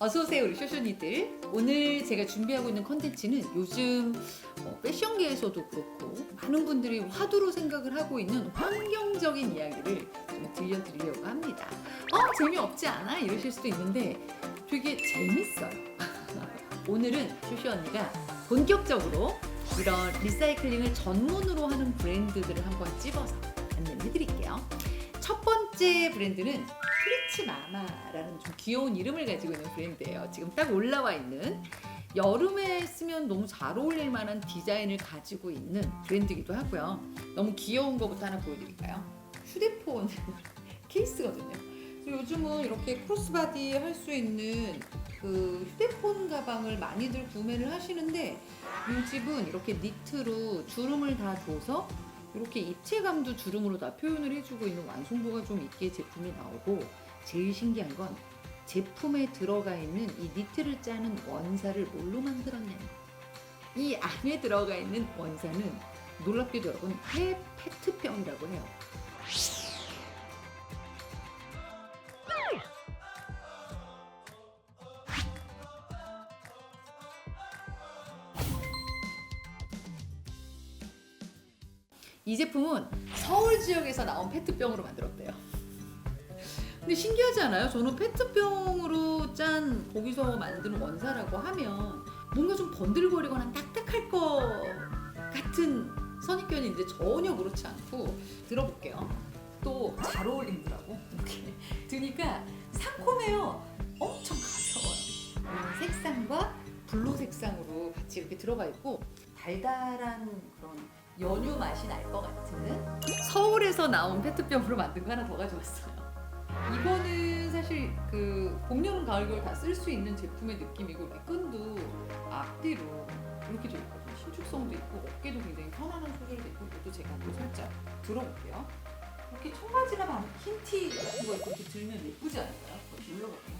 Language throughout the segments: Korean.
어서오세요 우리 쇼쇼니들. 오늘 제가 준비하고 있는 컨텐츠는 요즘 어, 패션계에서도 그렇고 많은 분들이 화두로 생각을 하고 있는 환경적인 이야기를 좀 들려드리려고 합니다. 어 재미없지 않아? 이러실 수도 있는데 되게 재밌어요. 오늘은 쇼쇼 언니가 본격적으로 이런 리사이클링을 전문으로 하는 브랜드들을 한번 찝어서 안내를 해드릴게요. 첫 번째 브랜드는 프리치 마마라는 좀 귀여운 이름을 가지고 있는 브랜드예요. 지금 딱 올라와 있는 여름에 쓰면 너무 잘 어울릴 만한 디자인을 가지고 있는 브랜드이기도 하고요. 너무 귀여운 거부터 하나 보여드릴까요? 휴대폰 케이스거든요. 요즘은 이렇게 크로스바디 할 수 있는 그 휴대폰 가방을 많이들 구매를 하시는데 이 집은 이렇게 니트로 주름을 다 줘서 이렇게 입체감도 주름으로 다 표현을 해주고 있는 완성도가 좀 있게 제품이 나오고 제일 신기한 건 제품에 들어가 있는 이 니트를 짜는 원사를 뭘로 만들었냐는 거. 이 안에 들어가 있는 원사는 놀랍게도 여러분 폐 페트병이라고 해요. 이 제품은 서울 지역에서 나온 페트병으로 만들었대요. 근데 신기하지 않아요? 저는 페트병으로 짠 거기서 만든 원사라고 하면 뭔가 좀 번들거리거나 딱딱할 것 같은 선입견인데 전혀 그렇지 않고 들어볼게요. 또 잘 어울리더라고 이렇게 드니까 상콤해요. 엄청 가벼워요. 이 색상과 블루 색상으로 같이 이렇게 들어가 있고 달달한 그런 연유 맛이 날 것 같은 서울에서 나온 페트병으로 만든 거 하나 더 가져왔어요. 이거는 사실 그 봄, 여름, 가을, 겨울 다 쓸 수 있는 제품의 느낌이고 끈도 앞뒤로 이렇게 돼 있거든요. 신축성도 있고 어깨도 굉장히 편안한 소재도 있고 이것도 제가 또 살짝 들어볼게요. 이렇게 청바지나 반 흰티 같은 거 이렇게 들면 예쁘지 않을까요? 눌러볼게요.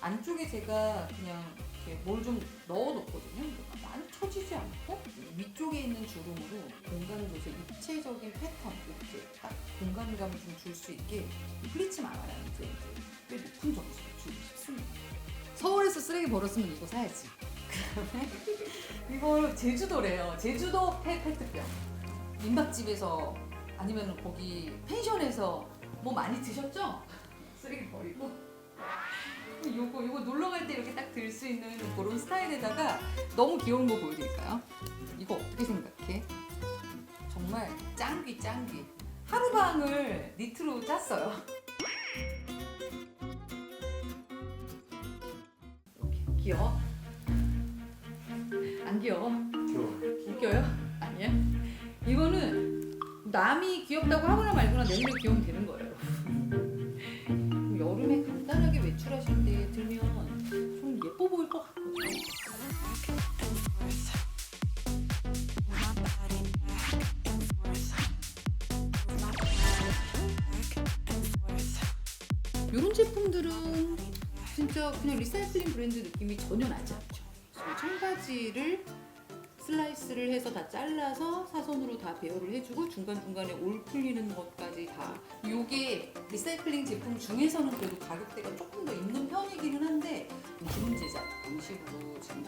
안쪽에 제가 그냥 이렇게 뭘 좀 넣어놓거든요. 많이 쳐지지 않고 위쪽에 있는 주름으로 공간을 줘서 입체적인 패턴 이렇게 딱 공간감을 좀 줄 수 있게 이 플리츠 마마라는 브랜드 꽤 높은 점수를 주고 싶습니다. 서울에서 쓰레기 버렸으면 이거 사야지. 그다음에 이거 제주도래요. 제주도 폐 페트병. 민박집에서 아니면 거기 펜션에서 뭐 많이 드셨죠? 쓰레기 버리고 요거 요거 놀러 갈 때 이렇게 딱 들 수 있는 그런 스타일에다가 너무 귀여운 거 보여드릴까요? 이거 어떻게 생각해? 정말 짱귀 짱귀 하루방을 니트로 짰어요. 이렇게 귀여워? 안 귀여워? 웃겨요? 아니야? 이거는 남이 귀엽다고 하거나 말거나 내 눈에 귀여우면 되는 거예요. 여름에 간단하게 외출하실 때 들면 이런 제품들은 진짜 그냥 리사이클링 브랜드 느낌이 전혀 나지 않죠. 청바지를 슬라이스를 해서 다 잘라서 사선으로 다 배열을 해주고 중간중간에 올 풀리는 것까지 다 이게 리사이클링 제품 중에서는 그래도 가격대가 조금 더 있는 편이기는 한데 기능 제작 방식으로 지금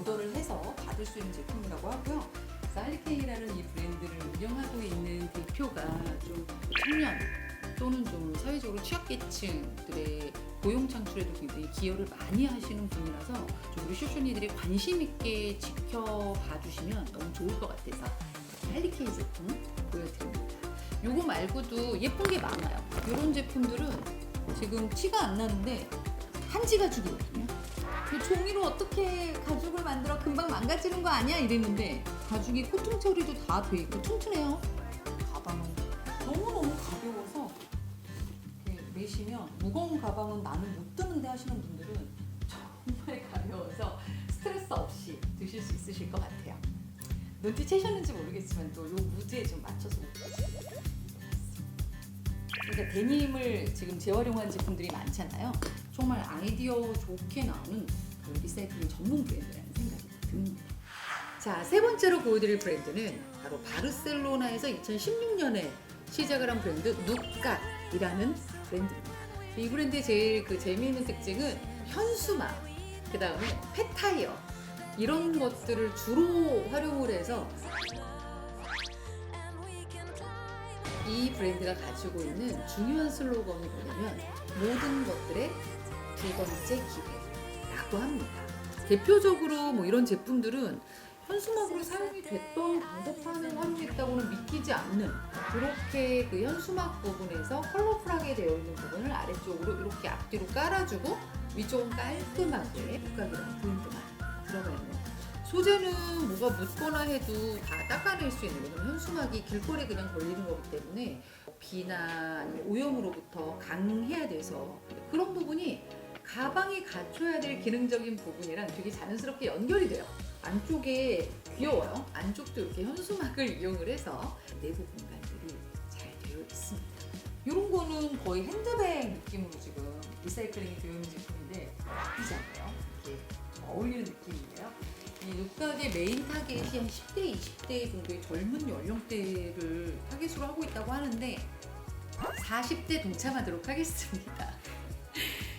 오더를 해서 받을 수 있는 제품이라고 하고요. 살리케이라는 이 브랜드를 운영하고 있는 대표가 좀 청년 또는 좀 사회적으로 취약계층들의 고용 창출에도 굉장히 기여를 많이 하시는 분이라서 좀 우리 쇼쇼니들이 관심 있게 지켜봐 주시면 너무 좋을 것 같아서 할리케이 제품 보여드립니다. 요거 말고도 예쁜 게 많아요. 이런 제품들은 지금 티가 안 나는데 한지 가죽이거든요. 그 종이로 어떻게 가죽을 만들어 금방 망가지는 거 아니야? 이랬는데 가죽이 코튼 처리도 다 돼 있고 튼튼해요. 무거운 가방은 나는 못 드는데 하시는 분들은 정말 가벼워서 스트레스 없이 드실 수 있으실 것 같아요. 눈치채셨는지 모르겠지만 또 요 무드에 좀 맞춰서. 그러니까 데님을 지금 재활용한 제품들이 많잖아요. 정말 아이디어 좋게 나오는 그 리사이클링 전문 브랜드라는 생각이 듭니다. 자, 세 번째로 보여드릴 브랜드는 바로 바르셀로나에서 2016년에 시작을 한 브랜드 누까이라는 브랜드입니다. 이 브랜드의 제일 그 재미있는 특징은 현수막, 그 다음에 펫타이어 이런 것들을 주로 활용을 해서 이 브랜드가 가지고 있는 중요한 슬로건이 뭐냐면 모든 것들의 두 번째 기회라고 합니다. 대표적으로 뭐 이런 제품들은 현수막으로 사용이 됐던 방법만을 활용했다고는 믿기지 않는 그렇게 그 현수막 부분에서 컬러풀하게 되어 있는 부분을 아래쪽으로 이렇게 앞뒤로 깔아주고 위쪽은 깔끔하게 국각이라는 포인트만 들어가 있는 소재는 뭐가 묻거나 해도 다 닦아낼 수 있는 왜냐면 현수막이 길거리에 그냥 걸리는 거기 때문에 비나 오염으로부터 강해야 돼서 그런 부분이 가방이 갖춰야 될 기능적인 부분이랑 되게 자연스럽게 연결이 돼요. 안쪽에 귀여워요. 안쪽도 이렇게 현수막을 이용을 해서 내부 공간들이 잘 되어 있습니다. 이런 거는 거의 핸드백 느낌으로 지금 리사이클링이 되어 있는 제품인데 나쁘지 않아요. 이렇게 좀 어울리는 느낌인데요. 이 육각의 메인 타겟이 한 10대, 20대 정도의 젊은 연령대를 타겟으로 하고 있다고 하는데 40대 동참하도록 하겠습니다.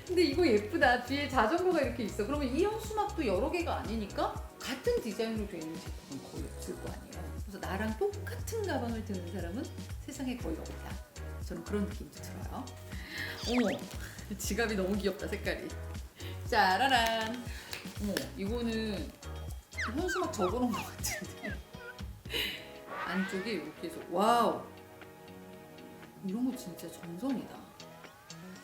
근데 이거 예쁘다. 뒤에 자전거가 이렇게 있어. 그러면 이 현수막도 여러 개가 아니니까 같은 디자인으로 되어 있는 제품은 거의 없을 거 아니에요. 그래서 나랑 똑같은 가방을 드는 사람은 세상에 거의 없다. 저는 그런 느낌도 들어요. 어머, 지갑이 너무 귀엽다, 색깔이. 짜라란. 어머, 이거는 현수막 적어놓은 것 같은데. 안쪽에 이렇게 해서, 와우. 이런 거 진짜 정성이다.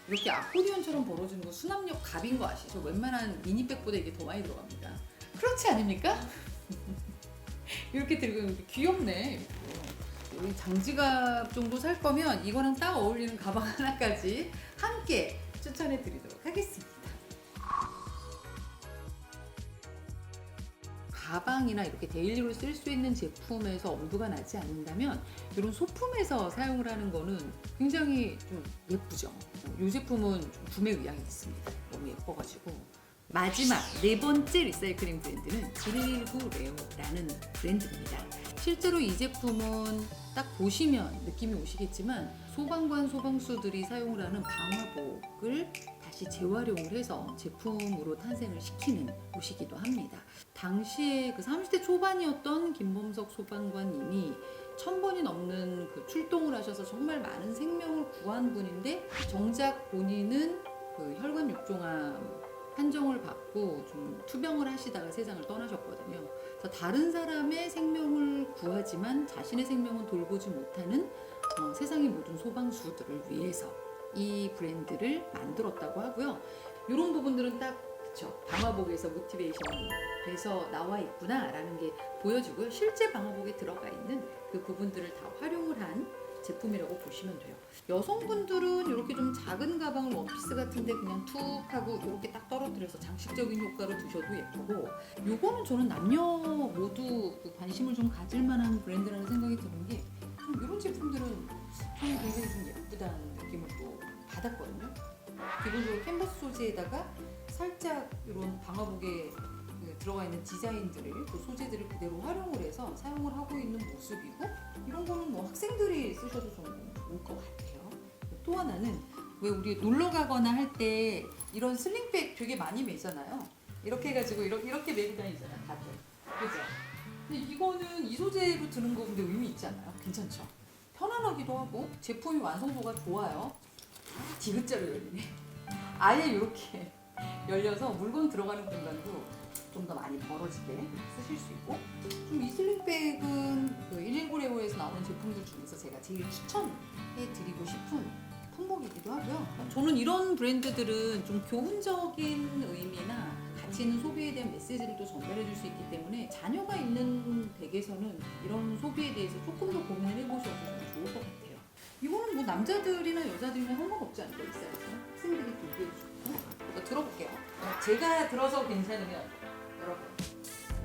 이렇게 아코디언처럼 벌어지는 거 수납력 갑인 거 아시죠? 웬만한 미니백보다 이게 더 많이 들어갑니다. 그렇지 않습니까? 이렇게 들고 있는 게 귀엽네. 우리 장지갑 정도 살 거면 이거랑 딱 어울리는 가방 하나까지 함께 추천해 드리도록 하겠습니다. 가방이나 이렇게 데일리로 쓸 수 있는 제품에서 엄두가 나지 않는다면 이런 소품에서 사용을 하는 거는 굉장히 좀 예쁘죠. 이 제품은 좀 구매 의향이 있습니다. 너무 예뻐가지고. 마지막 네 번째 리사이클링 브랜드는 그릴구 레오라는 브랜드입니다. 실제로 이 제품은 딱 보시면 느낌이 오시겠지만 소방관 소방수들이 사용을 하는 방화복을 다시 재활용을 해서 제품으로 탄생을 시키는 곳이기도 합니다. 당시에 그 30대 초반이었던 김범석 소방관님이 천 번이 넘는 그 출동을 하셔서 정말 많은 생명을 구한 분인데 정작 본인은 그 혈관 육종암 판정을 받고 좀 투병을 하시다가 세상을 떠나셨거든요. 그래서 다른 사람의 생명을 구하지만 자신의 생명은 돌보지 못하는 어, 세상의 모든 소방수들을 위해서 이 브랜드를 만들었다고 하고요. 이런 부분들은 딱 그쵸 방화복에서 모티베이션 돼서 나와 있구나라는 게 보여지고요. 실제 방화복에 들어가 있는 그 부분들을 다 활용을 한 제품이라고 보시면 돼요. 여성분들은 이렇게 좀 작은 가방을 원피스 같은데 그냥 툭 하고 이렇게 딱 떨어뜨려서 장식적인 효과로 드셔도 예쁘고 요거는 저는 남녀 모두 그 관심을 좀 가질 만한 브랜드라는 생각이 드는 게좀 이런 제품들은 저는 굉장히 좀 예쁘다는 느낌을 또 받았거든요. 기본적으로 캔버스 소재에다가 살짝 이런 방화복에 그 들어가 있는 디자인들을 그 소재들을 그대로 활용을 해서 사용을 하고 있는 모습이고 이런 거는 뭐 학생들이 쓰셔도 좀 좋을 것 같아요. 또 하나는 왜 우리 놀러 가거나 할 때 이런 슬링백 되게 많이 매잖아요. 이렇게 해가지고 이렇게, 이렇게 메고 다니잖아요, 다들. 그죠? 근데 이거는 이 소재로 드는 거 근데 의미 않나요? 괜찮죠? 편안하기도 하고 제품이 완성도가 좋아요. 디귿자로 열리네. 아예 이렇게 열려서 물건 들어가는 공간도 좀 더 많이 벌어지게 쓰실 수 있고 좀 이 슬링백은 그 119레오에서 나오는 제품들 중에서 제가 제일 추천해 드리고 싶은 품목이기도 하고요. 저는 이런 브랜드들은 좀 교훈적인 의미나 가치 있는 소비에 대한 메시지를 또 전달해 줄 수 있기 때문에 자녀가 있는 댁에서는 이런 소비에 대해서 조금 더 고민을 해보셔도 좀 좋을 것 같아요. 이거는 뭐 남자들이나 여자들이나 상관없지 않을까 이 사이즈 학생들이 들기에 좋고 이거 들어볼게요. 어, 제가 들어서 괜찮으면 여러분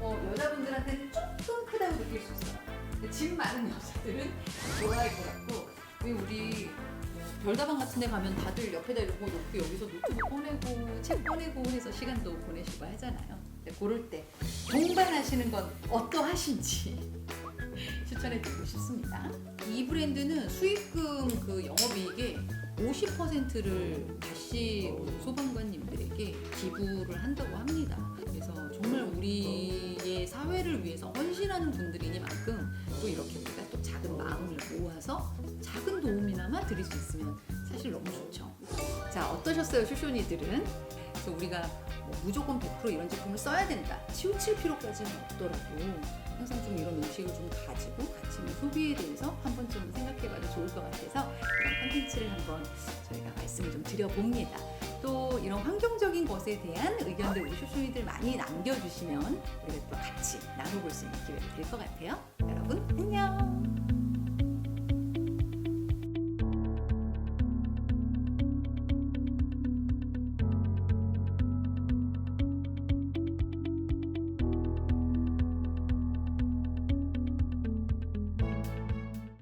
어, 여자분들한테는 조금 크다고 느낄 수 있어요. 근데 집 많은 여자들은 좋아할 것 같고 왜 우리 뭐 별다방 같은 데 가면 다들 옆에다 이러고 놓고 여기서 노트북 꺼내고 책 꺼내고 해서 시간도 보내시고 하잖아요. 근데 그럴 때 동반하시는 건 어떠하신지 추천해 드리고 싶습니다. 이 브랜드는 수익금 그 영업이익의 50%를 다시 소방관님들에게 기부를 한다고 합니다. 그래서 정말 우리의 사회를 위해서 헌신하는 분들이니만큼 또 이렇게 우리가 또 작은 마음을 모아서 작은 도움이나마 드릴 수 있으면 사실 너무 좋죠. 자 어떠셨어요, 쇼쇼니들은? 그래서 우리가 뭐 무조건 100% 이런 제품을 써야 된다. 치우칠 필요까지는 없더라도 항상 좀 이런 의식을 좀 가지고 같이 소비에 대해서 한 번쯤 생각해봐도 좋을 것 같아서 이런 컨텐츠를 한번 저희가 말씀을 좀 드려봅니다. 또 이런 환경적인 것에 대한 의견들 우리 쇼쇼이들 많이 남겨주시면 우리가 또 같이 나눠볼 수 있는 기회가 될 것 같아요. 여러분 안녕.